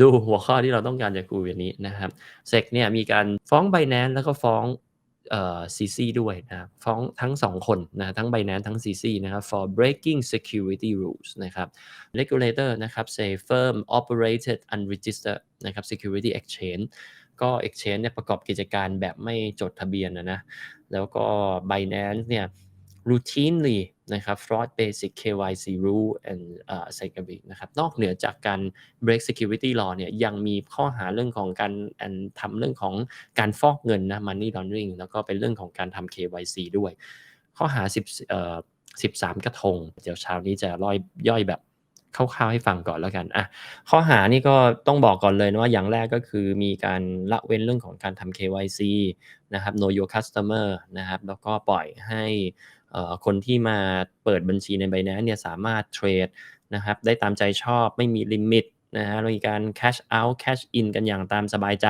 ดูหัวข้อที่เราต้องการจะคุยวันนี้นะครับ SEC เนี่ยมีการฟ้อง Binance แล้วก็ฟ้องเอ่อ CC ด้วยนะครับฟ้องทั้ง 2 คนนะทั้ง Binance ทั้ง CC นะครับ for breaking security rules นะครับ regulator นะครับ say firm operated unregistered นะครับ security exchange ก็ exchange เนี่ยประกอบกิจการแบบไม่จดทะเบียนนะนะแล้วก็ Binance เนี่ย routinely นะครับ fraud basic KYC rule and uh, security นะครับ นอกเหนือจากการ break security law เนี่ย ยังมีข้อหาเรื่องของการทำเรื่องของการฟอกเงินนะ money laundering แล้วก็เป็นเรื่องของการทำ KYC ด้วย ข้อหา10เอ่อ13 กระทง เดี๋ยวเช้านี้จะย่อยย่อยแบบคร่าวๆให้ฟังก่อนแล้วกันอะข้อหานี่ก็ต้องบอกก่อนเลยนะว่าอย่างแรกก็คือมีการละเว้นเรื่องของการทำ KYC นะครับ know your customer นะครับ แล้วก็ปล่อยให้คนที่มาเปิดบัญชีใน Binance เนี่ยสามารถเทรดนะครับ ได้ตามใจชอบไม่มีลิมิตนะฮะมีการ cash out cash in กันอย่างตามสบายใจ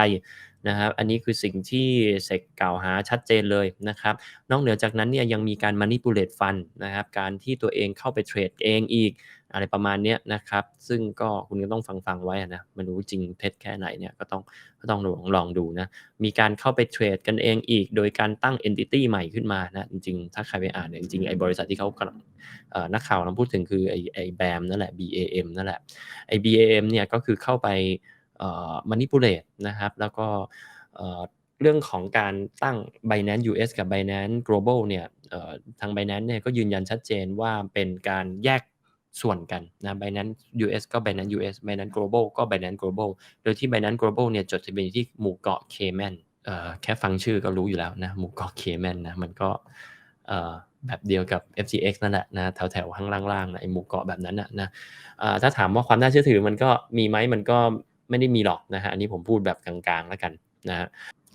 นะครับ อันนี้คือสิ่งที่เซกกล่าวหาชัดเจนเลยนะครับ นอกเหนือจากนั้นเนี่ยยังมีการ manipulate fund นะครับ การที่ตัวเองเข้าไปเทรดเองอีก อะไรประมาณนี้นะครับ ซึ่งก็คุณก็ต้องฟังฟังไว้นะมันรู้จริงเท็จแค่ไหนเนี่ยก็ต้องก็ต้องลองลองดูนะ มีการเข้าไปเทรดกันเองอีก โดยการตั้ง entity ใหม่ขึ้นมานะจริงๆ ถ้าใครไปอ่านเนี่ยจริงๆไอ้บริษัทที่เขากำลังนักข่าวกำลังพูดถึงคือไอ้ไอ้แบมนั่นแหละ BAM นั่นแหละไอ้ BAM เนี่ยก็คือเข้าไปเอ่อ manipulate นะครับ แล้วก็เรื่องของการตั้ง Binance US กับ Binance Global เนี่ยทาง Binance เนี่ยก็ยืนยันชัดเจนว่าเป็นการแยก ส่วนกันนะ Binance US ก็ Binance US Binance Global ก็ Binance Global โดยที่ Binance Global เนี่ยจดทะเบียนที่หมู่เกาะ Cayman เอ่อแค่ฟังชื่อก็รู้อยู่แล้วนะหมู่เกาะ Cayman นะมันก็เอ่อแบบเดียวกับ FTX นั่นแหละนะแถวแถวข้างล่างๆนะไอหมู่เกาะแบบนั้นนะนะถ้าถามว่าความน่าเชื่อถือมันก็มีไหมมันก็ไม่ได้มีหรอกนะฮะอันนี้ผมพูดแบบกลางๆแล้วกันนะ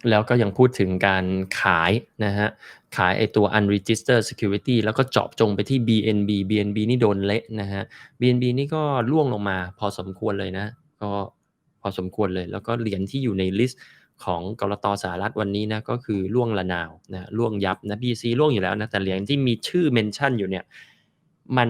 แล้วก็ยังพูดถึงการขายนะฮะขายไอตัว unregistered security แล้วก็เจาะจงไปที่ BNB BNB นี่โดนเละนะฮะ BNB นี่ก็ล่วงลงมาพอสมควรเลยนะ ก็พอสมควรเลย แล้วก็เหรียญที่อยู่ในลิสต์ของกรตสหรัฐวันนี้นะก็คือล่วงละนาวนะล่วงยับนะ BC ล่วงอยู่แล้วนะแต่เหรียญที่มีชื่อเมนชั่นอยู่เนี่ยมัน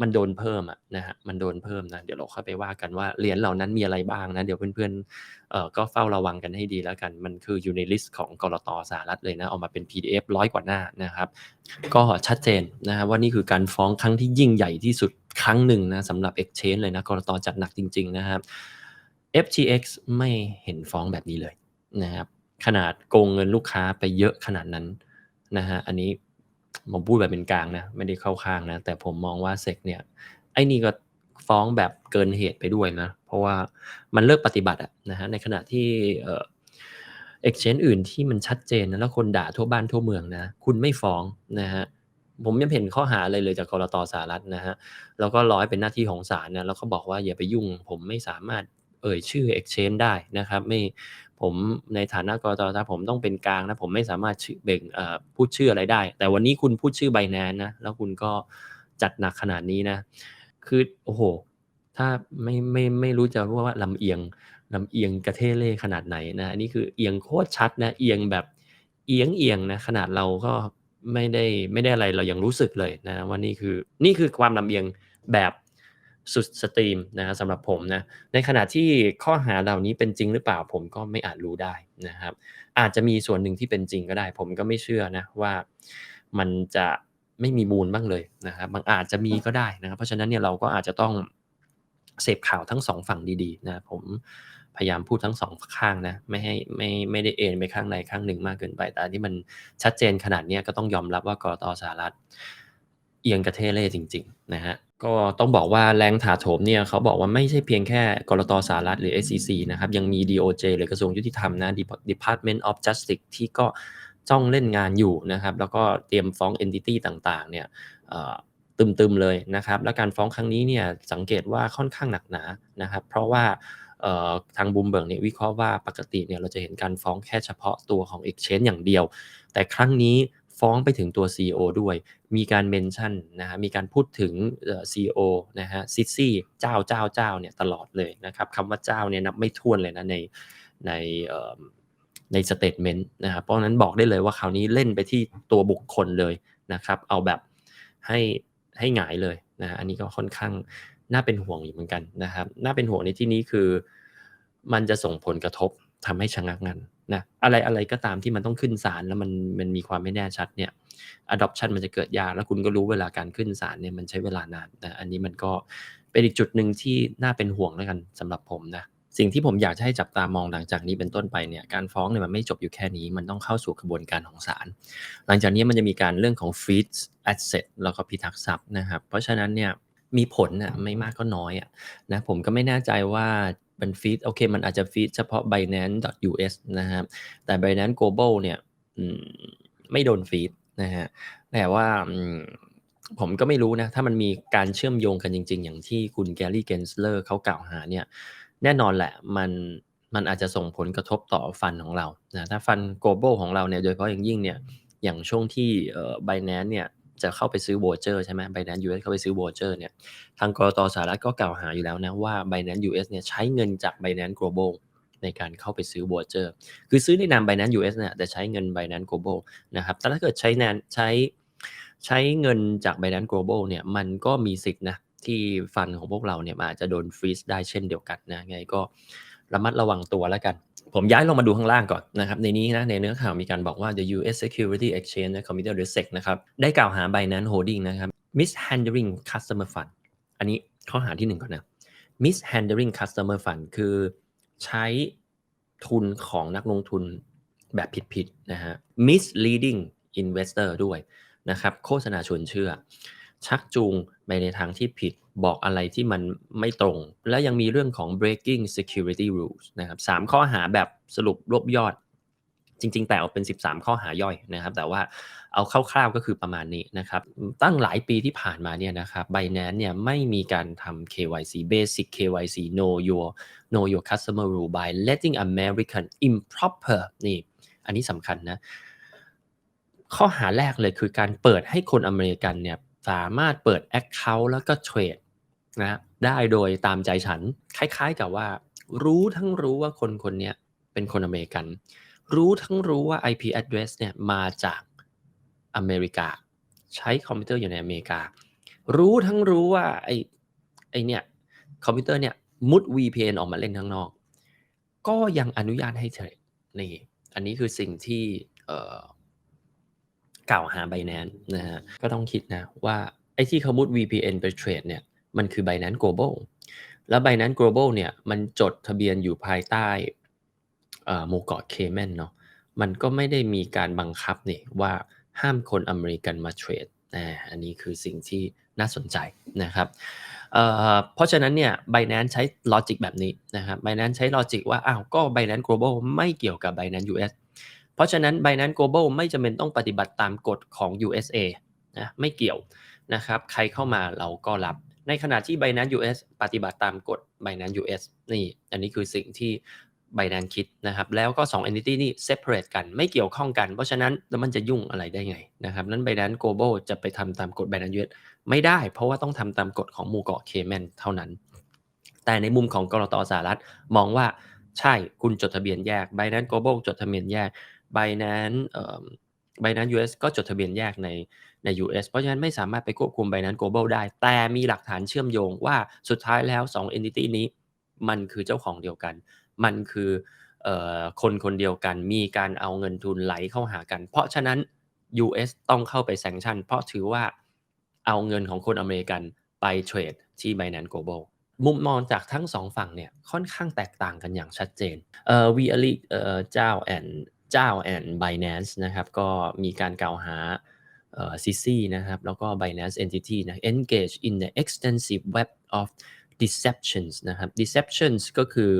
มันโดนเพิ่มอะนะฮะมันโดนเพิ่มนะเดี๋ยวเราเข้าไปว่ากันว่าเหรียญเหล่านั้นมีอะไรบ้างนะเดี๋ยวเพื่อนๆเอ่อก็เฝ้าระวังกันให้ดีแล้วกัน มันคืออยู่ในลิสต์ของกรตสหรัฐเลยนะออกมาเป็น PDF ร้อยกว่าหน้านะครับ ก็ชัดเจนนะฮะว่านี่คือการฟ้องครั้งที่ยิ่งใหญ่ที่สุดครั้งหนึ่งนะสำหรับ Exchange เลยนะกรตจัดหนักจริง ๆ นะครับ FTX ไม่เห็นฟ้องแบบนี้เลยนะครับขนาดโกงเงินลูกค้าไปเยอะขนาดนั้นนะฮะอันนี้ ผมพูดแบบเป็นกลางนะ ไม่ได้เข้าข้างนะ แต่ผมมองว่าเซกเนี่ย ไอ้นี่ก็ฟ้องแบบเกินเหตุไปด้วยนะ เพราะว่ามันเลิกปฏิบัติอะนะฮะในขณะที่เอ่อ exchange อื่นที่มันชัดเจนนะแล้วคนด่าทั่วบ้านทั่วเมืองนะ คุณไม่ฟ้องนะฮะผมยังเห็นข้อหาอะไรเลยจากกรตสหรัฐนะฮะแล้วก็ร้อยเป็นหน้าที่ของศาลนะแล้วก็บอกว่าอย่าไปยุ่ง ผมไม่สามารถเอ่ยชื่อ exchange ได้นะครับ ไม่ ผมในฐานะกรตถ้าผมต้องเป็นกลางนะผมไม่สามารถเบ่งพูดชื่ออะไรได้ แต่วันนี้คุณพูดชื่อไบแนนนะแล้วคุณก็จัดหนักขนาดนี้นะ คือโอ้โห ถ้าไม่ไม่ไม่รู้จะว่าลำเอียงลำเอียงกระเทเล่ขนาดไหนนะอันนี้คือเอียงโคตรชัดนะเอียงแบบเอียงเอียงนะขนาดเราก็ไม่ได้ไม่ได้อะไรเรายังรู้สึกเลยนะว่านี่คือนี่คือความลำเอียงแบบ สุดสตรีมนะสำหรับผมนะในขณะที่ข้อหาเหล่านี้เป็นจริงหรือเปล่าผมก็ไม่อาจรู้ได้นะครับ อาจจะมีส่วนหนึ่งที่เป็นจริงก็ได้ ผมก็ไม่เชื่อนะว่ามันจะไม่มีมูลบ้างเลยนะครับบางอาจจะมีก็ได้นะครับ เพราะฉะนั้นเนี่ยเราก็อาจจะต้องเสพข่าวทั้งสองฝั่งดีๆนะผมพยายามพูดทั้งสองข้างนะไม่ให้ไม่ไม่ได้เอ็นไปข้างใดข้างหนึ่งมากเกินไป แต่ที่มันชัดเจนขนาดนี้ก็ต้องยอมรับว่ากรตสหรัฐ เอียงกระเทเล่จริง ๆ นะฮะ ก็ต้องบอกว่าแรงถาโถมเนี่ยเขาบอกว่าไม่ใช่เพียงแค่กรตสหรัฐหรือ SEC นะครับ ยังมี DOJ หรือกระทรวงยุติธรรมนะ Department of Justice ที่ก็จ้องเล่นงานอยู่นะครับ แล้วก็เตรียมฟ้อง entity ต่างๆ เนี่ยตึมๆเลยนะครับ และการฟ้องครั้งนี้เนี่ยสังเกตว่าค่อนข้างหนักหนานะครับ เพราะว่าทางบูมเบิร์กเนี่ยวิเคราะห์ว่าปกติเนี่ยเราจะเห็นการฟ้องแค่เฉพาะตัวของ Exchange อย่างเดียว แต่ครั้งนี้ ฟ้องไปถึงตัว CEO ด้วย มีการเมนชั่นนะฮะ มีการพูดถึง CEO นะฮะซิซี่เจ้าเจ้าเจ้าเนี่ยตลอดเลยนะครับคำว่าเจ้าเนี่ยนับไม่ถ้วนเลยนะในในในสเตทเมนต์นะครับ เพราะนั้นบอกได้เลยว่าคราวนี้เล่นไปที่ตัวบุคคลเลยนะครับ เอาแบบให้ให้หงายเลยนะอันนี้ก็ค่อนข้างน่าเป็นห่วงอยู่เหมือนกันนะครับ น่าเป็นห่วงในที่นี้คือ มันจะส่งผลกระทบ ทำให้ชะงักงันนะอะไรอะไรก็ตามที่มันต้องขึ้นศาลแล้วมันมันมีความไม่แน่ชัดเนี่ย adoption มันจะเกิดยากแล้วคุณก็รู้เวลาการขึ้นศาลเนี่ยมันใช้เวลานานนะอันนี้มันก็เป็นอีกจุดหนึ่งที่น่าเป็นห่วงแล้วกันสำหรับผมนะสิ่งที่ผมอยากจะให้จับตามองหลังจากนี้เป็นต้นไปเนี่ยการฟ้องเนี่ยมันไม่จบอยู่แค่นี้ มันต้องเข้าสู่กระบวนการของศาลหลังจากนี้มันจะมีการเรื่องของ feed asset แล้วก็พิทักษ์ทรัพย์นะครับเพราะฉะนั้นเนี่ยมีผลนะไม่มากก็น้อยอะนะผมก็ไม่แน่ใจว่า มันฟีดโอเค มันอาจจะฟีดเฉพาะ binance.us นะครับแต่ binance global เนี่ยไม่โดนฟีดนะฮะแต่ว่าผมก็ไม่รู้นะ ถ้ามันมีการเชื่อมโยงกันจริง ๆ อย่างที่คุณแกรี่เกนสเลอร์เขากล่าวหาเนี่ย แน่นอนแหละมันมันอาจจะส่งผลกระทบต่อฟันของเรานะถ้าฟัน global ของเราเนี่ยโดยเฉพาะอย่างยิ่งเนี่ยอย่างช่วงที่เอ่อ Binance เนี่ย จะเข้าไปซื้อโบเจอร์ใช่ไหม Binance US เข้าไปซื้อโบเจอร์เนี่ยทางกรตสหรัฐก็กล่าวหาอยู่แล้วนะว่า Binance US เนี่ยใช้เงินจาก Binance Global ในการเข้าไปซื้อโบเจอร์คือซื้อในนาม Binance US เนี่ยแต่ใช้เงิน Binance Global นะครับแต่ถ้าเกิดใช้นานใช้ใช้เงินจาก Binance Global เนี่ยมันก็มีสิทธิ์นะที่ฟันของพวกเราเนี่ยอาจจะโดนฟรีซได้เช่นเดียวกันนะไงก็ระมัดระวังตัวแล้วกัน ผมย้ายลงมาดูข้างล่างก่อนนะครับในนี้นะในเนื้อข่าวมีการบอกว่า the U.S. Security Exchange Committee หรือ SEC นะครับได้กล่าวหา Binance Holding นะครับ mishandling customer fund อันนี้ข้อหาที่หนึ่งก่อนนะ mishandling customer fund คือใช้ทุนของนักลงทุนแบบผิดๆนะฮะ misleading investor ด้วยนะครับโฆษณาชวนเชื่อ ชักจูงไปในทางที่ผิด บอกอะไรที่มันไม่ตรง และยังมีเรื่องของ breaking security rules นะครับสามข้อหาแบบสรุปรวบยอด จริง ๆ แต่ออกเป็น 13 ข้อหาย่อยนะครับ แต่ว่าเอาคร่าวๆก็คือประมาณนี้นะครับ ตั้งหลายปีที่ผ่านมาเนี่ยนะครับ Binance เนี่ยไม่มีการทำ KYC basic KYC know your know your customer rule by letting American improper นี่อันนี้สำคัญนะ ข้อหาแรกเลยคือการเปิดให้คนอเมริกันเนี่ยสามารถเปิด Account แล้วก็เทรด นะได้โดยตามใจฉัน คล้ายๆกับว่า รู้ทั้งรู้ว่าคนคนนี้เป็นคนอเมริกัน รู้ทั้งรู้ว่า IP address เนี่ยมาจากอเมริกา ใช้คอมพิวเตอร์อยู่ในอเมริกา รู้ทั้งรู้ว่าไอ้ไอเนี่ยคอมพิวเตอร์เนี่ยมุด VPN ออกมาเล่นข้างนอก ก็ยังอนุญาตให้เทรดนี่อันนี้คือสิ่งที่เกล่าวหา Binance นะฮะก็ต้องคิดนะว่าไอ้ที่เขามุด VPN ไปเทรดเนี่ย มันคือ Binance Global แล้ว Binance Global เนี่ยมันจดทะเบียนอยู่ภายใต้หมู่เกาะเคแมนเนาะมันก็ไม่ได้มีการบังคับนี่ว่าห้ามคนอเมริกันมาเทรดนะอันนี้คือสิ่งที่น่าสนใจนะครับเเพราะฉะนั้นเนี่ย Binance ใช้ลอจิกแบบนี้นะครับ Binance ใช้ลอจิกว่าอ้าวก็ Binance Global ไม่เกี่ยวกับ Binance US เพราะฉะนั้น Binance Global ไม่จำเป็นต้องปฏิบัติตามกฎของ USA นะไม่เกี่ยวนะครับ ใครเข้ามาเราก็รับ ในขณะที่ Binance US ปฏิบัติตามกฎ Binance US นี่ อันนี้คือสิ่งที่ Binance คิดนะครับ แล้วก็ 2 entity นี่ separate กันไม่เกี่ยวข้องกัน เพราะฉะนั้นแล้วมันจะยุ่งอะไรได้ไงนะครับ นั้น Binance Global จะไปทำตามกฎ Binance US ไม่ได้ เพราะว่าต้องทำตามกฎของหมู่เกาะเคแมนเท่านั้น แต่ในมุมของกรตสหรัฐมองว่าใช่คุณจดทะเบียนแยก Binance Global จดทะเบียนแยก Binance เอ่อ Binance US ก็จดทะเบียนแยกใน ใน US เพราะฉะนั้นไม่สามารถไปควบคุม Binance Global ได้ แต่มีหลักฐานเชื่อมโยงว่าสุดท้ายแล้ว 2 entity นี้ มันคือเจ้าของเดียวกัน มันคือออคนคนเดียวกัน มีการเอาเงินทุนไหลเข้าหากัน เพราะฉะนั้น US ต้องเข้าไปแซงชั่น เพราะถือว่าเอาเงินของคนอเมริกันไปเทรดที่ Binance Global มุมมองจากทั้งสองฝั่งเนี่ยค่อนข้างแตกต่างกันอย่างชัดเจนเอ่อ v ีอลิเอ่อเจ้าแอนเจ้า and Binance นะครับก็มีการกล่าวหา เอ่อ CC นะครับแล้วก็ Binance Entity นะ engage in the extensive web of deceptions นะครับ deceptions ก็คือ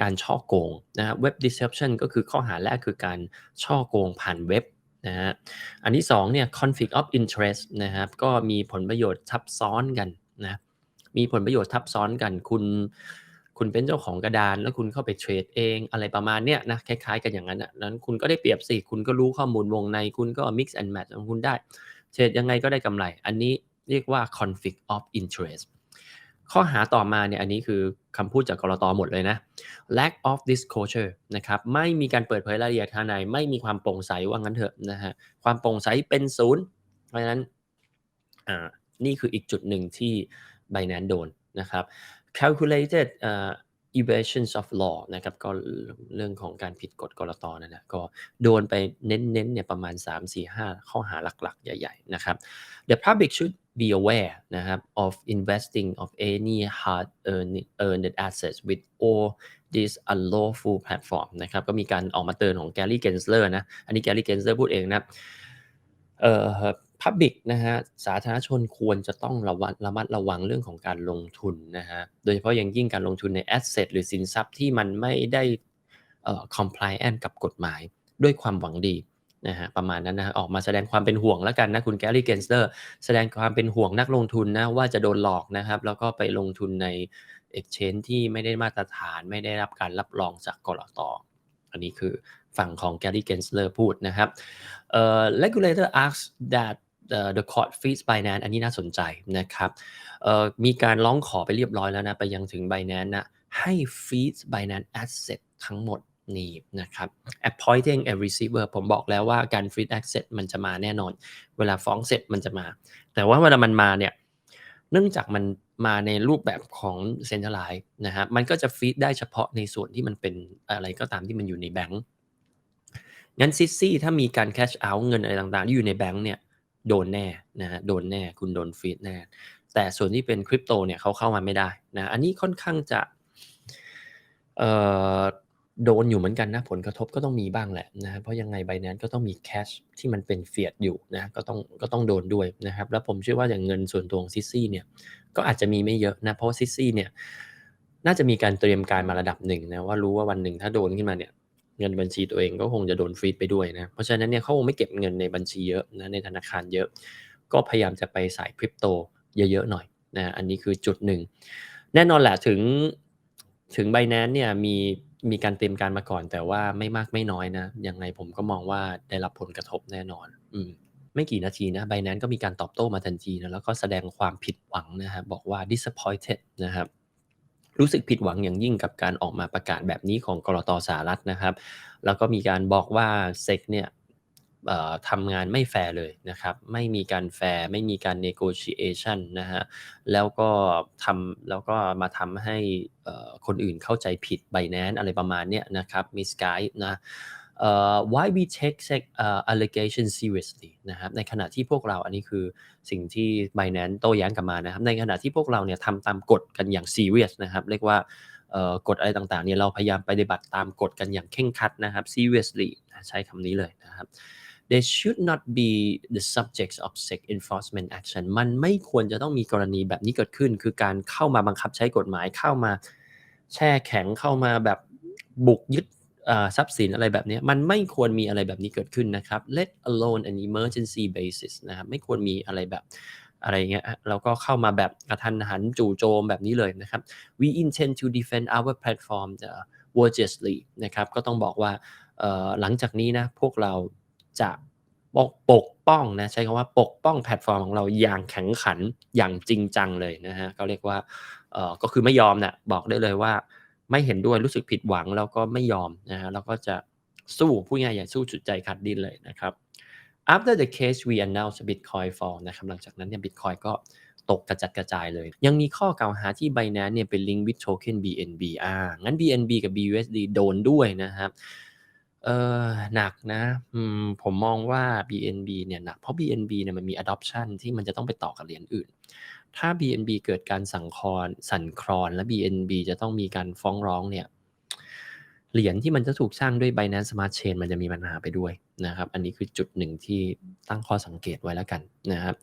การช่อโกงนะฮะ web deception ก็คือข้อหาแรกคือการช่อโกงผ่านเว็บนะฮะอันที่2เนี่ย conflict of interest นะครับก็มีผลประโยชน์ทับซ้อนกันนะมีผลประโยชน์ทับซ้อนกันคุณ คุณเป็นเจ้าของกระดาน แล้วคุณเข้าไปเทรดเองอะไรประมาณเนี้ยนะคล้ายๆกันอย่างนั้นอะนั้นคุณก็ได้เปรียบสิคุณก็รู้ข้อมูลวงในคุณก็ mix and match ของคุณได้เทรดยังไงก็ได้กำไร อันนี้เรียกว่า conflict of interest ข้อหาต่อมาเนี่ยอันนี้คือคำพูดจากกรตหมดเลยนะ lack of disclosure นะครับไม่มีการเปิดเผยรายละเอียดภายใน ไม่มีความโปร่งใสว่างั้นเถอะนะฮะความโปร่งใสเป็นศูนย์เพราะฉะนั้นอ่านี่คืออีกจุดหนึ่งที่ Binance โดนนะครับ calculated uh, evasions of law นะครับก็เรื่องของการผิดกฎกรตนั่นแหละก็โดนไปเน้นๆเนี่ยประมาณ 3-4-5 ข้อหาหลักๆ ใหญ่ๆนะครับ the public should be aware นะครับ of investing of any hard earned earned assets with all these unlawful platform นะครับก็มีการออกมาเตือนของแกรี่เกนเซอร์นะ อันนี้แกรี่เกนเซอร์พูดเองนะเอ่อ Public นะฮะสาธารณชนควรจะต้องระวัดระมัดระวังเรื่องของการลงทุนนะฮะโดยเฉพาะอย่างยิ่งการลงทุนใน asset หรือสินทรัพย์ที่มันไม่ได้เอ่อ compliant กับกฎหมายด้วยความหวังดีนะฮะประมาณนั้นนะออกมาแสดงความเป็นห่วงแล้วกันนะคุณแกรี่เกนสเตอร์แสดงความเป็นห่วงนักลงทุนนะว่าจะโดนหลอกนะครับแล้วก็ไปลงทุนใน exchange ที่ไม่ได้มาตรฐานไม่ได้รับการรับรองจากกรอตอันนี้คือฝั่งของ Gary Gensler พูดนะครับเอ่อ regulator asks that the the court fees Binance อันนี้น่าสนใจนะครับเอ่อมีการร้องขอไปเรียบร้อยแล้วนะ ไปยังถึง Binance นะให้ fees Binance asset ทั้งหมดนี่นะครับ appointing a receiver ผมบอกแล้วว่าการ feed asset มันจะมาแน่นอน เวลาฟ้องเสร็จมันจะมา แต่ว่าเวลามันมาเนี่ยเนื่องจากมันมาในรูปแบบของ centralized นะฮะมันก็จะฟีดได้เฉพาะในส่วนที่มันเป็นอะไรก็ตามที่มันอยู่ในแบงก์งั้นซิซี่ถ้ามีการ cash out เงินอะไรต่างๆ ที่อยู่ในแบงก์เนี่ย โดนแน่นะฮะโดนแน่คุณโดนฟีดแน่ แต่ส่วนที่เป็นคริปโตเนี่ยเขาเข้ามาไม่ได้นะอันนี้ค่อนข้างจะเอ่อโดนอยู่เหมือนกันนะผลกระทบก็ต้องมีบ้างแหละนะเพราะยังไงไบแนนก็ต้องมีแคชที่มันเป็นเฟียดอยู่นะก็ต้องก็ต้องโดนด้วยนะครับ แล้วผมเชื่อว่าอย่างเงินส่วนตัวของซิซี่เนี่ยก็อาจจะมีไม่เยอะนะเพราะซิซี่เนี่ยน่าจะมีการเตรียมการมาระดับหนึ่งนะว่ารู้ว่าวันหนึ่งถ้าโดนขึ้นมาเนี่ย เงินบัญชีตัวเองก็คงจะโดนฟรีดไปด้วยนะ เพราะฉะนั้นเนี่ยเขาคงไม่เก็บเงินในบัญชีเยอะนะในธนาคารเยอะ ก็พยายามจะไปสายคริปโตเยอะๆหน่อยนะอันนี้คือจุดหนึ่ง แน่นอนแหละถึงถึงไบแนนเนี่ยมีมีการเตรียมการมาก่อน แต่ว่าไม่มากไม่น้อยนะยังไงผมก็มองว่าได้รับผลกระทบแน่นอน อืมไม่กี่นาทีนะไบแนนก็มีการตอบโต้มาทันทีนะแล้วก็แสดงความผิดหวังนะครับบอกว่า disappointed นะครับ รู้สึกผิดหวังอย่างยิ่งกับการออกมาประกาศแบบนี้ของกรตสหรัฐนะครับ แล้วก็มีการบอกว่าเซกเนี่ยทำงานไม่แฟร์เลยนะครับ ไม่มีการแฟร์ ไม่มีการเนโกชิเอชันนะฮะ แล้วก็ทำแล้วก็มาทำให้คนอื่นเข้าใจผิดไบแนนอะไรประมาณเนี้ยนะครับมิสไกด์นะ why we take uh, allegation seriously นะครับในขณะที่พวกเราอันนี้คือสิ่งที่ Binance โต้แย้งกลับมานะครับ ในขณะที่พวกเราเนี่ยทำตามกฎกันอย่าง serious นะครับ เรียกว่ากฎอะไรต่างๆเนี่ยเราพยายามปฏิบัติตามกฎกันอย่างเข่งคัดนะครับ seriously ใช้คำนี้เลยนะครับ they should not be the subjects of SEC enforcement action มันไม่ควรจะต้องมีกรณีแบบนี้เกิดขึ้น คือการเข้ามาบังคับใช้กฎหมายเข้ามาแช่แข็งเข้ามาแบบบุกยึด ทรัพย์สินอะไรแบบนี้มันไม่ควรมีอะไรแบบนี้เกิดขึ้นนะครับ let alone an emergency basis นะครับไม่ควรมีอะไรแบบอะไรเงี้ยแล้วก็เข้ามาแบบกระทันหันจู่โจมแบบนี้เลยนะครับ we intend to defend our platform uh, vigorously นะครับก็ต้องบอกว่าหลังจากนี้นะพวกเราจะปกปกป้องนะใช้คำว่าปกป้องแพลตฟอร์มของเราอย่างแข็งขันอย่างจริงจังเลยนะฮะก็เรียกว่าเอ่อก็คือไม่ยอมนะบอกได้เลยว่า ไม่เห็นด้วยรู้สึกผิดหวังแล้วก็ไม่ยอมนะฮะแล้วก็จะสู้พูดง่ายอย่างสู้จุดใจขัดดินเลยนะครับ after the case we announce Bitcoin fall นะครับหลังจากนั้นเนี่ย Bitcoin ก็ตกกระจัดกระจายเลย ยังมีข้อกล่าวหาที่ Binance เนี่ยเป็นลิงก์ with token BNB อ่างั้น BNB กับ BUSD โดนด้วยนะครับเออหนักนะมผมมองว่า BNB เนี่ยหนักเพราะ BNB เนี่ยมันมี adoption ที่มันจะต้องไปต่อกับเหรียญอื่น ถ้า BNB เกิดการสั่งคอนสั่นคลอนและ BNB จะต้องมีการฟ้องร้องเนี่ยเหรียญที่มันจะถูกสร้างด้วย Binance Smart Chain มันจะมีปัญหาไปด้วยนะครับ อันนี้คือจุดหนึ่งที่ตั้งข้อสังเกตไว้แล้วกันนะครับ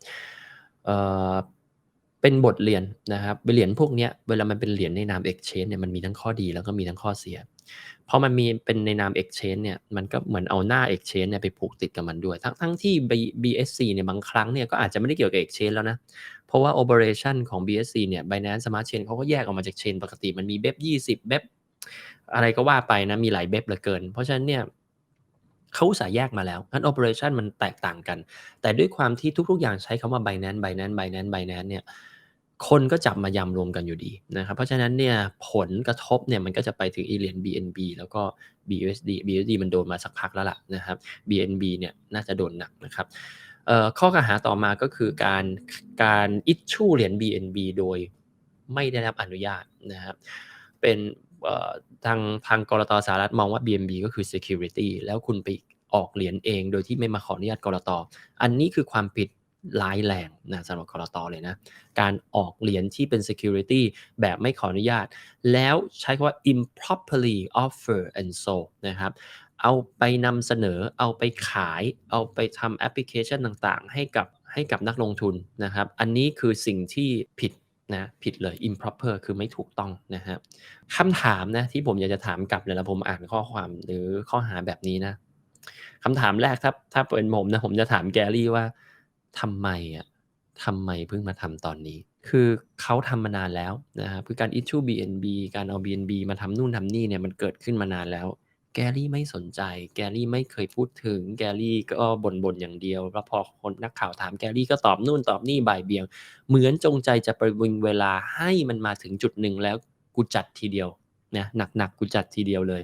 เอ่อเป็นบทเรียนนะครับเหรียญพวกนี้เวลามันเป็นเหรียญในนาม Exchange เนี่ยมันมีทั้งข้อดีแล้วก็มีทั้งข้อเสียพอมันมีเป็นในนาม Exchange เนี่ยมันก็เหมือนเอาหน้า Exchange เนี่ยไปผูกติดกับมันด้วย ทั้งทั้งที่ BSC เนี่ยบางครั้งเนี่ยก็อาจจะไม่ได้เกี่ยวกับ Exchange แล้วนะ เพราะว่า operation ของ BSC เนี่ย Binance Smart Chain เขาก็แยกออกมาจาก Chain ปกติ มันมีเบบ20 เบบอะไรก็ว่าไปนะ มีหลายเบบเหลือเกิน เพราะฉะนั้นเนี่ยเขาสายแยกมาแล้วงั้น operation มันแตกต่างกัน แต่ด้วยความที่ทุก ๆ อย่างใช้คำว่า Binance Binance Binance Binance เนี่ยคนก็จับมายำรวมกันอยู่ดีนะครับ เพราะฉะนั้นเนี่ยผลกระทบเนี่ยมันก็จะไปถึงอีเหรียญ BNB แล้วก็ BUSD BUSD มันโดนมาสักพักแล้วล่ะนะครับ BNB เนี่ยน่าจะโดนหนักนะครับ ข้อกล่าวหาต่อมาก็คือการการอิชชูเหรียญ BNB โดยไม่ได้รับอนุญาตนะครับเป็นทางทางกรตสหรัฐมองว่า BNB ก็คือ security แล้วคุณไปออกเหรียญเองโดยที่ไม่มาขออนุญาตกรตอันนี้คือความผิดร้ายแรงนะสำหรับกรตเลยนะ การออกเหรียญที่เป็น security แบบไม่ขออนุญาต แล้วใช้คำว่า improperly offer and sold นะครับ เอาไปนำเสนอ เอาไปขาย เอาไปทำแอปพลิเคชันต่างๆ ให้กับให้กับนักลงทุนนะครับ อันนี้คือสิ่งที่ผิดนะผิดเลย improper คือไม่ถูกต้องนะครับคำถามนะที่ผมอยากจะถามกลับเลยแล้วผมอ่านข้อความหรือข้อหาแบบนี้นะคำถามแรกถ้าถ้าเป็นผมนะผมจะถามแกรี่ว่าทำไมอะทำไมเพิ่งมาทำตอนนี้ คือเขาทำมานานแล้วนะครับคือการ issue BNB การเอา BNB มาทำนู่นทำนี่เนี่ยมันเกิดขึ้นมานานแล้ว แกรี่ไม่สนใจ แกรี่ไม่เคยพูดถึง แกรี่ก็บ่นๆอย่างเดียว แล้วพอคนนักข่าวถามแกรี่ก็ตอบนู่นตอบนี่บ่ายเบียง เหมือนจงใจจะประวิงเวลาให้มันมาถึงจุดหนึ่งแล้วกูจัดทีเดียวนะหนักๆกูจัดทีเดียวเลย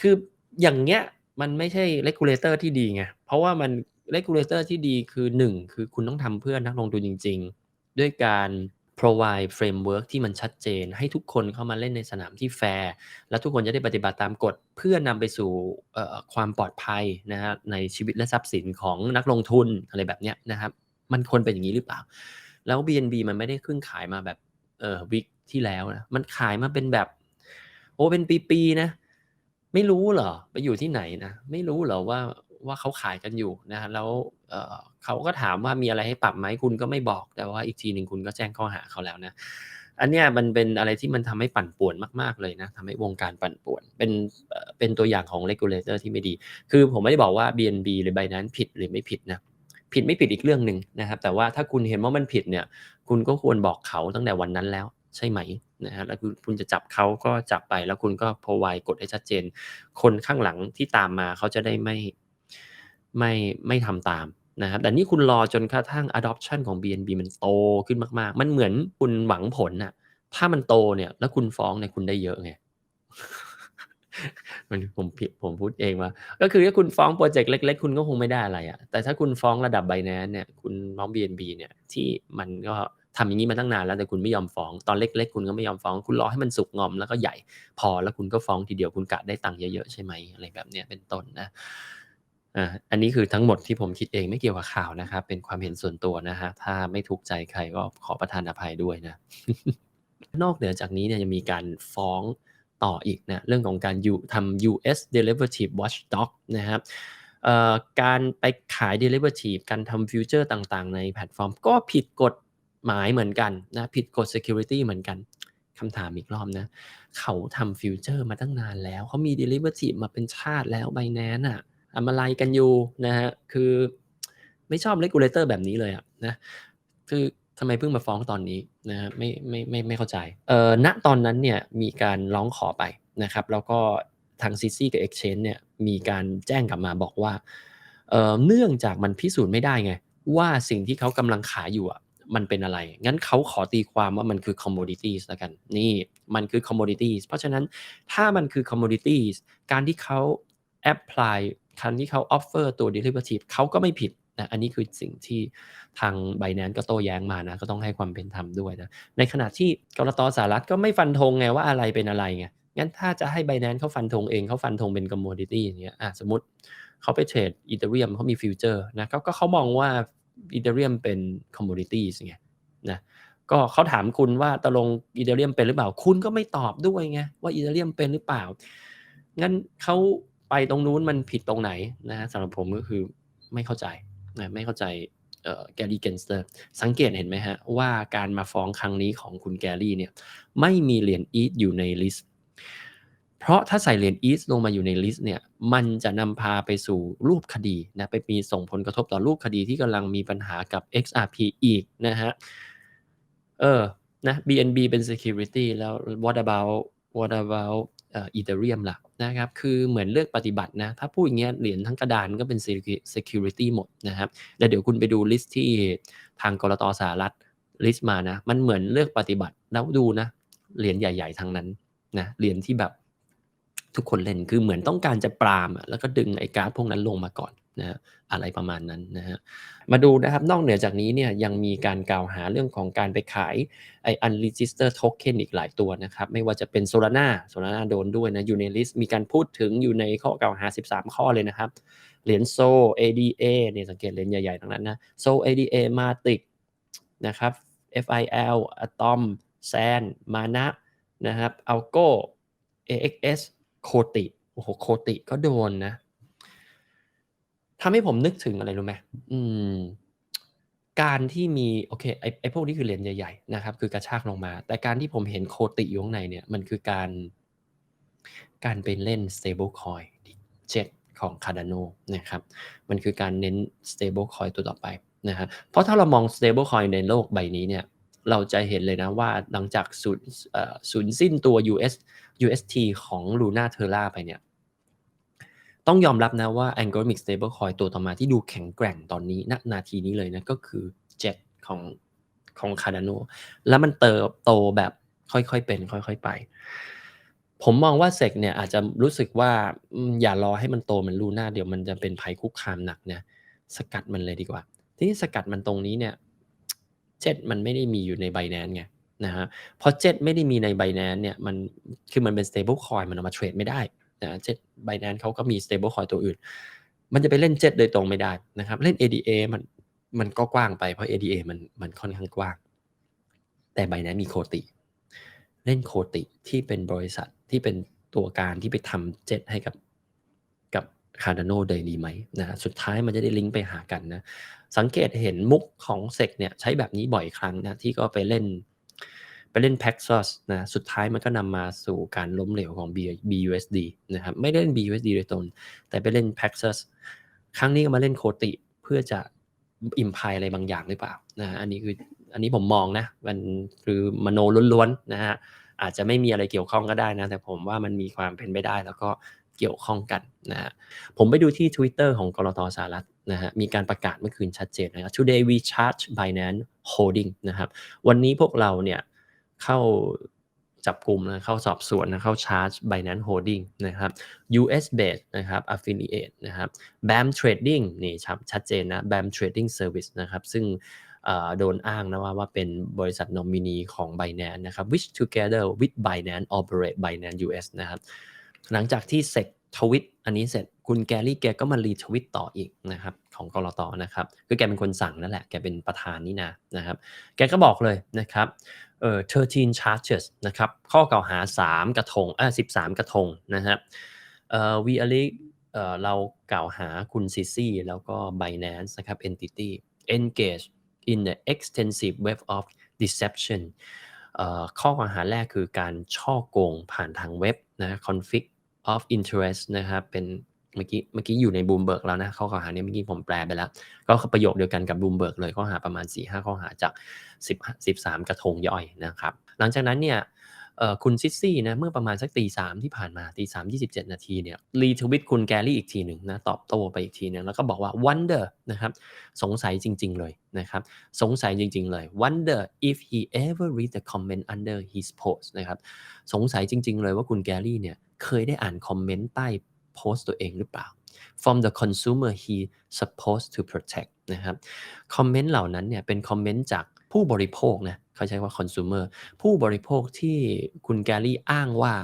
คืออย่างเงี้ยมันไม่ใช่ regulator ที่ดีไง เพราะว่ามัน regulator ที่ดีคือ 1 คือคุณต้องทำเพื่อนักลงทุนจริง ๆ ด้วยการ provide framework ที่มันชัดเจน ให้ทุกคนเข้ามาเล่นในสนามที่แฟร์แล้วทุกคนจะได้ปฏิบัติตามกฎ เพื่อนำไปสู่ความปลอดภัยนะฮะในชีวิตและทรัพย์สินของนักลงทุนอะไรแบบเนี้ยนะครับ มันควรเป็นอย่างนี้หรือเปล่า แล้ว BNB มันไม่ได้ขึ้นขายมาแบบเออวิกที่แล้วนะมันขายมาเป็นแบบ โอ้เป็นปีๆนะ ไม่รู้เหรอ ไปอยู่ที่ไหนนะ ไม่รู้เหรอว่า ว่าเขาขายกันอยู่นะฮะแล้วเเขาก็ถามว่ามีอะไรให้ปรับไหมคุณก็ไม่บอกแต่ว่าอีกทีหนึ่งคุณก็แจ้งข้อหาเขาแล้วนะอันเนี้ยมันเป็นอะไรที่มันทำให้ปั่นป่วนมากๆเลยนะทำให้วงการปั่นป่วน เป็นเป็นตัวอย่างของ regulator ที่ไม่ดี คือผมไม่ได้บอกว่า BNB หรือ Binance ผิดหรือไม่ผิดนะผิดไม่ผิดอีกเรื่องหนึ่งนะครับ แต่ว่าถ้าคุณเห็นว่ามันผิดเนี่ย คุณก็ควรบอกเขาตั้งแต่วันนั้นแล้วใช่ไหมนะฮะแล้วคุณจะจับเขาก็จับไปแล้วคุณก็ provide กฎให้ชัดเจน คนข้างหลังที่ตามมาเขาจะได้ไม่ ไม่ไม่ทำตามนะครับแต่นี่คุณรอจนกระทั่ง adoption ของ BNB มันโตขึ้นมาก ๆ มันเหมือนคุณหวังผลน่ะ ถ้ามันโตเนี่ย แล้วคุณฟ้องเนี่ยคุณได้เยอะไงมันผมผิดผมพูดเองว่า ก็คือถ้าคุณฟ้องโปรเจกต์เล็ก ๆ คุณก็คงไม่ได้อะไรอะแต่ถ้าคุณฟ้องระดับ Binance เนี่ย คุณฟ้อง BNB เนี่ย ที่มันก็ทำอย่างนี้มาตั้งนานแล้วแต่คุณไม่ยอมฟ้องตอนเล็ก ๆ คุณก็ไม่ยอมฟ้อง คุณรอให้มันสุกงอมแล้วก็ใหญ่พอแล้วคุณก็ฟ้องทีเดียวคุณกะได้ตังค์เยอะๆใช่ไหมอะไรแบบเนี้ยเป็นต้นนะ อ่าอันนี้คือทั้งหมดที่ผมคิดเองไม่เกี่ยวกับข่าวนะครับ เป็นความเห็นส่วนตัวนะฮะถ้าไม่ถูกใจใครก็ขอประทานอภัยด้วยนะ นอกเหนือจากนี้เนี่ยยังมีการฟ้องต่ออีกนะเรื่องของการทำ US Derivative Watchdog นะครับการไปขาย Derivative การทำฟิวเจอร์ต่างๆ ในแพลตฟอร์ม ก็ผิดกฎหมายเหมือนกันนะผิดกฎ Security เหมือนกันคำถามอีกรอบนะ เขาทำฟิวเจอร์มาตั้งนานแล้ว เขามี Derivative มาเป็นชาติแล้ว Binance อะ ทำอะไรกันอยู่นะฮะคือไม่ชอบ Regulator แบบนี้เลยอะนะคือทำไมเพิ่งมาฟ้องตอนนี้นะฮะไม่ไม่ไม่ไม่เข้าใจเอ่อณตอนนั้นเนี่ยมีการร้องขอไปนะครับ แล้วก็ทาง CC กับ Exchange เนี่ยมีการแจ้งกลับมาบอกว่าเอ่อเนื่องจากมันพิสูจน์ไม่ได้ไง ว่าสิ่งที่เขากำลังขายอยู่อะมันเป็นอะไร งั้นเขาขอตีความว่ามันคือ commodities แล้วกัน นี่มันคือ commodities เพราะฉะนั้นถ้ามันคือ commodities การที่เขา apply การที่เขา offer ตัว derivative เขาก็ไม่ผิดนะอันนี้คือสิ่งที่ทาง Binance ก็โต้แย้งมานะก็ต้องให้ความเป็นธรรมด้วยนะในขณะที่กรตสหรัฐก็ไม่ฟันธงไงว่าอะไรเป็นอะไรไงงั้นถ้าจะให้ Binance เขาฟันธงเองเขาฟันธงเป็น commodity อย่างเงี้ยอะสมมติเขาไปเทรดอีเธเรียมเขามีฟิวเจอร์นะก็ก็เขามองว่าอีเธเรียมเป็น commodities ไงนะก็เขาถามคุณว่าตกลงอีเธเรียมเป็นหรือเปล่า คุณก็ไม่ตอบด้วยไงว่าอีเธเรียมเป็นหรือเปล่างั้นเขา ไปตรงนู้นมันผิดตรงไหนนะฮะสำหรับผมก็คือไม่เข้าใจนะไม่เข้าใจแกรี่เกนสเตอร์สังเกตเห็นไหมฮะ ว่าการมาฟ้องครั้งนี้ของคุณแกรี่เนี่ยไม่มีเหรียญอีทอยู่ในลิสต์เพราะถ้าใส่เหรียญอีทลงมาอยู่ในลิสต์เนี่ยมันจะนำพาไปสู่รูปคดีนะไปมีส่งผลกระทบต่อรูปคดีที่กำลังมีปัญหากับ XRP อีกนะฮะเออนะ BNB เป็น security แล้ว what about what about เอ่อ Ethereum ล่ะ นะครับ คือเหมือนเลือกปฏิบัตินะ ถ้าพูดอย่างเงี้ยเหรียญทั้งกระดานก็เป็น security หมดนะครับแล้วเดี๋ยวคุณไปดูลิสต์ที่ทางกรตสหรัฐลิสต์มานะ มันเหมือนเลือกปฏิบัติ แล้วดูนะ เหรียญใหญ่ ๆทั้งนั้นนะ เหรียญที่แบบทุกคนเล่น คือเหมือนต้องการจะปรามแล้วก็ดึงไอ้การ์ดพวกนั้นลงมาก่อน นะฮะอะไรประมาณนั้นนะฮะมาดูนะครับนอกเหนือจากนี้เนี่ยยังมีการกล่าวหาเรื่องของการไปขายไอ้ unregistered token อีกหลายตัวนะครับ ไม่ว่าจะเป็น Solana Solana โดนด้วยนะยู่ในลิสมีการพูดถึงอยู่ในข้อกล่าวหา 13 ข้อเลยนะครับเหรียญโซ ADA เนี่ยสังเกตเหรียญใหญ่ๆทั้งนั้นนะโซ ADA Matic นะครับ FIL Atom SAN Mana นะครับ Algo AXS โคติโอ้โหโคติก็โดนนะ ทำให้ผมนึกถึงอะไรรู้ไหมอืม การที่มีโอเคไอไอพวกนี้คือเหรียญใหญ่ๆนะครับ คือกระชากลงมา แต่การที่ผมเห็นโคติอยู่ข้างในเนี่ย มันคือการ การไปเล่น stable coin เจ็ดของ Cardano นะครับ มันคือการเน้น stable coin ตัวต่อไปนะฮะเพราะถ้าเรามอง stable coin ในโลกใบนี้เนี่ย เราจะเห็นเลยนะว่าหลังจากสูญสูญสิ้นตัว US UST ของ Luna Terra ไปเนี่ย ต้องยอมรับนะว่า algorithmic stablecoin ตัวต่อมาที่ดูแข็งแกร่งตอนนี้ณนาทีนี้เลยนะก็คือ Jet ของของ Cardano แล้วมันเติบโตแบบค่อยๆเป็น ค่อยๆไป ผมมองว่าเซกเนี่ยอาจจะรู้สึกว่าอย่ารอให้มันโตเหมือนลูน่าเดี๋ยวมันจะเป็นภัยคุกคามหนักเนะสกัดมันเลยดีกว่า ทีนี้สกัดมันตรงนี้เนี่ยเจ็ดมันไม่ได้มีอยู่ในไบแนนไงนะฮะเพอเจ็ดไม่ได้มีในไบแนนเนี่ยมันคือมันเป็น stable coin มันเอามาเทรดไม่ได้ นะเจ็ดไบแนนเขาก็มี stable coin ตัวอื่น มันจะไปเล่นเจ็ดโดยตรงไม่ได้นะครับ เล่น ADA มันมันก็กว้างไปเพราะ ADA มันมันค่อนข้างกว้าง แต่ไบแนนมีโคติ เล่นโคติที่เป็นบริษัทที่เป็นตัวการที่ไปทำเจ็ดให้กับกับคาร์ดานโนเลยดีไหมนะสุดท้ายมันจะได้ลิงก์ไปหากันนะสังเกตเห็นมุกของเซกเนี่ยใช้แบบนี้บ่อยครั้งนะที่ก็ไปเล่น ไปเล่น Paxos นะสุดท้ายมันก็นำมาสู่การล้มเหลวของ BUSD นะครับไม่ได้เล่น BUSD โดยตรงแต่ไปเล่น Paxos ครั้งนี้ก็มาเล่นโคติเพื่อจะอิมพายอะไรบางอย่างหรือเปล่านะอันนี้คืออันนี้ผมมองนะมันคือมโนล้วนๆนะฮะอาจจะไม่มีอะไรเกี่ยวข้องก็ได้นะ แต่ผมว่ามันมีความเป็นไปได้แล้วก็เกี่ยวข้องกันนะฮะผมไปดูที่ Twitter ของกรตสหรัฐนะฮะมีการประกาศเมื่อคืนชัดเจนนะครับ Today we charge Binance Holding นะครับวันนี้พวกเราเนี่ย เข้าจับกลุ่มนะเข้าสอบสวนนะเข้าชาร์จ Binance Holding นะครับ US based นะครับ affiliate นะครับ BAM Trading นี่ชัดเจนนะ BAM Trading Service นะครับซึ่งโดนอ้างนะว่าว่าเป็นบริษัทนอมินีของ Binance นะครับ which together with Binance operate Binance US นะครับหลังจากที่เสร็จทวิต อันนี้เสร็จคุณแกรี่แกก็มารีทวิตต่ออีกนะครับของกรตนะครับคือแกเป็นคนสั่งนั่นแหละแกเป็นประธานนี่นะนะครับ แกก็บอกเลยนะครับเอ่อ13 charges นะครับข้อกล่าวหา 3 กระทงอ่อ13 กระทงนะครับเอ่อ we a l l e เอ่อเรากล่าวหาคุณซิซี่แล้วก็ Binance นะครับ entity engage in the extensive web of deception ข้อกล่าวหาแรกคือการช่อโกงผ่านทางเว็บนะ conflict of interest นะครับเป็นเมื่อกี้เมื่อกี้อยู่ในบูมเบิร์กแล้วนะข้อกล่าวหานี้เมื่อกี้ผมแปลไปแล้ว ก็ประโยคเดียวกันกับบูมเบิร์กเลยข้อหาประมาณ 4-5 ข้อหาจาก 10 13 กระทงย่อยนะครับ หลังจากนั้นเนี่ยคุณซิซี่นะเมื่อประมาณสักตีสามที่ผ่านมาตีสามยี่สิบเจ็ดนาทีเนี่ยรีทวิตคุณแกรี่อีกทีหนึ่งนะตอบโต้ไปอีกทีนึงแล้วก็บอกว่า wonder นะครับสงสัยจริง ๆ เลยนะครับสงสัยจริง ๆ เลย wonder if he ever read the comment under his post นะครับสงสัยจริง ๆ เลยว่าคุณแกรี่เนี่ย เคยได้อ่านคอมเมนต์ใต้โพสต์ตัวเองหรือเปล่า from the consumer he supposed to protect นะครับคอมเมนต์เหล่านั้นเนี่ยเป็นคอมเมนต์จากผู้บริโภคนะเขาใช้ว่า consumer ผู้บริโภคที่คุณแกรี่อ้างว่า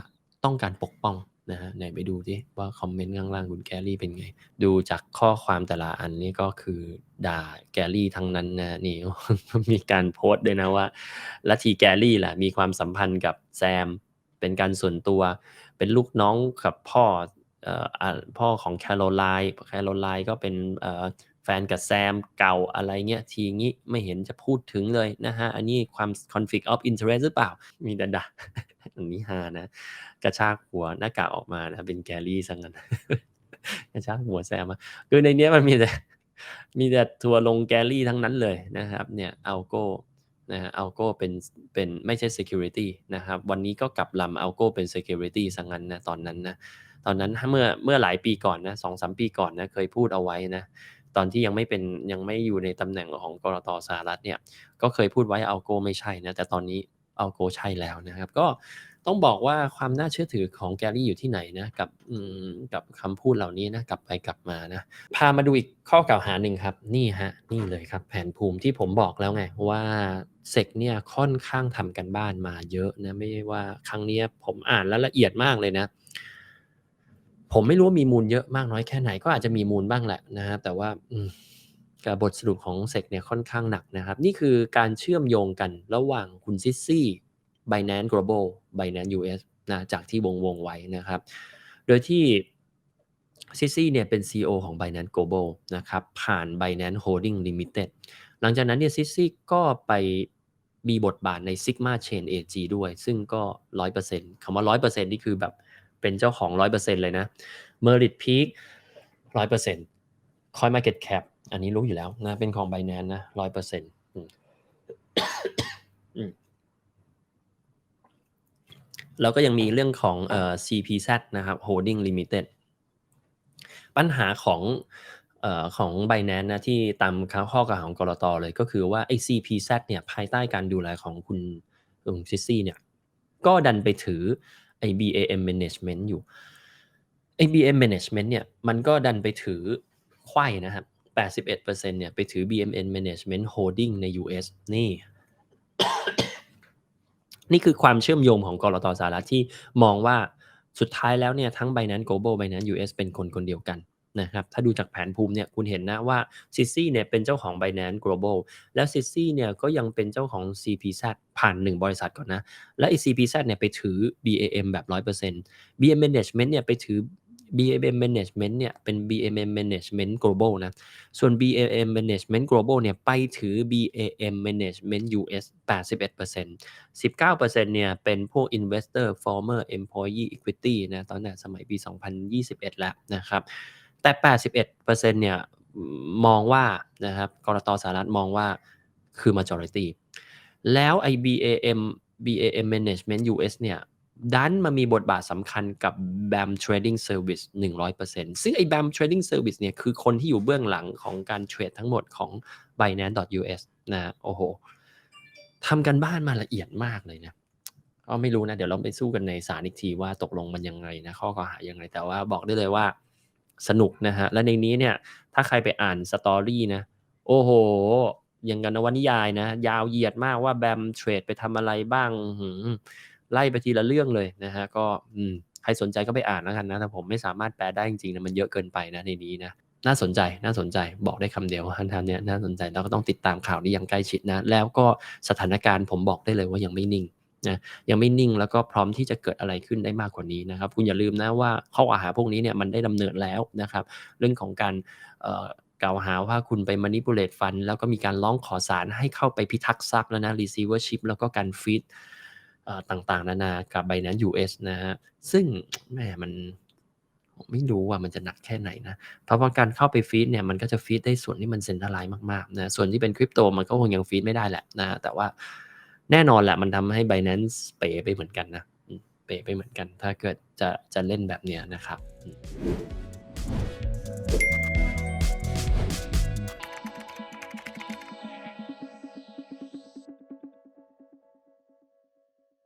ต้องการปกป้องนะฮะไหนไปดูที่ว่าคอมเมนต์ข้างล่างคุณแกรี่เป็นไง ดูจากข้อความแต่ละอันนี้ก็คือด่าแกรี่ทั้งนั้นนะนี่ มีการโพสต์ด้วยนะว่าลัทธิแกรี่แหละมีความสัมพันธ์กับแซม เป็นการส่วนตัว เป็นลูกน้องกับพ่อพ่อของแคโรไลน์แคโรไลน์ก็เป็นแฟนกับแซมเก่าอะไรเงี้ยทีงี้ไม่เห็นจะพูดถึงเลยนะฮะ อันนี้ความ conflict of interest หรือเปล่า มีดันดาอันนี้ฮานะ กระชากหัวหน้ากากออกมานะ เป็นแกรี่ซะงั้นกระชากหัวแซมมา คือในนี้มันมีแต่มีแต่ทัวลงแกรี่ทั้งนั้นเลยนะครับ เนี่ยเอัลโก้ นะฮะอัลโกเป็นเป็นไม่ใช่ security นะครับ วันนี้ก็กลับลำอัลโกเป็น security สังั้นนะตอนนั้นนะ ตอนนั้นเมื่อเมื่อหลายปีก่อนนะสองสามปีก่อนนะเคยพูดเอาไว้นะตอนที่ยังไม่เป็นยังไม่อยู่ในตำแหน่งของกรตสหรัฐเนี่ยก็เคยพูดไว้อัลโกไม่ใช่นะแต่ตอนนี้อัลโกใช่แล้วนะครับ ก็ ต้องบอกว่าความน่าเชื่อถือของแกรี่อยู่ที่ไหนนะกับกับคำพูดเหล่านี้นะกลับไปกลับมานะพามาดูอีกข้อกล่าวหาหนึ่งครับ นี่ฮะนี่เลยครับ แผนภูมิที่ผมบอกแล้วไงว่าเซกเนี่ยค่อนข้างทำกันบ้านมาเยอะนะไม่ว่าครั้งนี้ผมอ่านแล้วละเอียดมากเลยนะ ผมไม่รู้ว่ามีมูลเยอะมากน้อยแค่ไหนก็อาจจะมีมูลบ้างแหละนะฮะแต่ว่ากับบทสรุปของเซกเนี่ยค่อนข้างหนักนะครับ นี่คือการเชื่อมโยงกันระหว่างคุณซิซี่ Binance Global Binance US นะจากที่วงวงไว้นะครับ โดยที่ซิซี่เนี่ยเป็น CEO ของ Binance Global นะครับผ่าน Binance Holding Limited หลังจากนั้นเนี่ยซิซี่ก็ไปมีบทบาทใน Sigma Chain AG ด้วย ซึ่งก็ 100%คำว่า 100%นี่คือแบบเป็นเจ้าของ 100%เลยนะ Merit Peak 100% Coin Market Cap อันนี้รู้อยู่แล้วนะ เป็นของ Binance นะ 100%อืม แล้วก็ยังมีเรื่องของเอ่อ CPZ นะครับ Holding Limited ปัญหาของเอ่อของ Binance นะที่ตามข้อกล่าวหาของกรตเลยก็คือว่าไอ้ CPZ เนี่ยภายใต้การดูแลของคุณคุณซิซี่เนี่ยก็ดันไปถือไอ้ BAM Management อยู่ไอ้ BAM Management เนี่ยมันก็ดันไปถือไขว้นะครับ81%เนี่ยไปถือ BMN Management Holding ใน US นี่ นี่คือความเชื่อมโยงของกรตสหรัฐที่มองว่าสุดท้ายแล้วเนี่ยทั้งใบนั้น Global Binance US เป็นคนคนเดียวกันนะครับถ้าดูจากแผนภูมิเนี่ยคุณเห็นนะว่าซิซี่เนี่ยเป็นเจ้าของ Binance Global แล้วซิซี่เนี่ยก็ยังเป็นเจ้าของ CPZ ผ่าน 1 บริษัทก่อนนะ และไอ้ CPZ เนี่ยไปถือ BAM แบบ 100% BM Management เนี่ยไปถือ BAM Management เนี่ยเป็น BAM Management Global นะ ส่วน BAM Management Global เนี่ยไปถือ BAM Management US 81% 19%เนี่ยเป็นพวก Investor Former Employee Equity นะตอนนั้นสมัยปี 2021 แล้วนะครับ แต่ 81%เนี่ยมองว่านะครับกรตสหรัฐมองว่าคือ majority แล้วไอ BAM BAM Management US เนี่ย ดันมามีบทบาทสำคัญกับ BAM Trading Service 100%ซึ่งไอ้ BAM Trading Service เนี่ยคือคนที่อยู่เบื้องหลังของการเทรดทั้งหมดของ Binance.us นะโอ้โหทำกันบ้านมาละเอียดมากเลยนะก็ไม่รู้นะ เดี๋ยวเราไปสู้กันในศาลอีกทีว่าตกลงมันยังไงนะ ข้อกล่าวหายังไง แต่ว่าบอกได้เลยว่าสนุกนะฮะ และในนี้เนี่ย ถ้าใครไปอ่านสตอรี่นะ โอ้โห ยังกันนวนิยายนะ ยาวเหยียดมากว่าแบมเทรดไปทำอะไรบ้าง ไล่ไปทีละเรื่องเลยนะฮะก็อืมใครสนใจก็ไปอ่านแล้วกันนะแต่ผมไม่สามารถแปลได้จริงๆนะมันเยอะเกินไปนะในนี้นะน่าสนใจน่าสนใจบอกได้คำเดียวทันทันเนี้ยน่าสนใจแล้วก็ต้องติดตามข่าวนี้อย่างใกล้ชิดนะแล้วก็สถานการณ์ผมบอกได้เลยว่ายังไม่นิ่งนะยังไม่นิ่งแล้วก็พร้อมที่จะเกิดอะไรขึ้นได้มากกว่านี้นะครับคุณอย่าลืมนะว่าข้ออาหาพวกนี้เนี่ยมันได้ดำเนินแล้วนะครับ เรื่องของการกล่าวหาว่าคุณไป manipulate ฟันแล้วก็มีการร้องขอศาลให้เข้าไปพิทักษ์ทรัพย์แล้วนะ receivership แล้วก็การฟีด ต่างๆ นานากับ Binance US นะฮะซึ่งแหมมันไม่รู้ว่ามันจะหนักแค่ไหนนะ เพราะว่าการเข้าไปฟีดเนี่ยมันก็จะฟีดได้ส่วนที่มันเซ็นทรัลไลซ์มากๆนะส่วนที่เป็นคริปโตมันก็คงยังฟีดไม่ได้แหละนะแต่ว่าแน่นอนแหละมันทำให้ Binance เป๋ไปเหมือนกันนะเป๋ไปเหมือนกัน ถ้าเกิดจะจะเล่นแบบเนี้ยนะครับ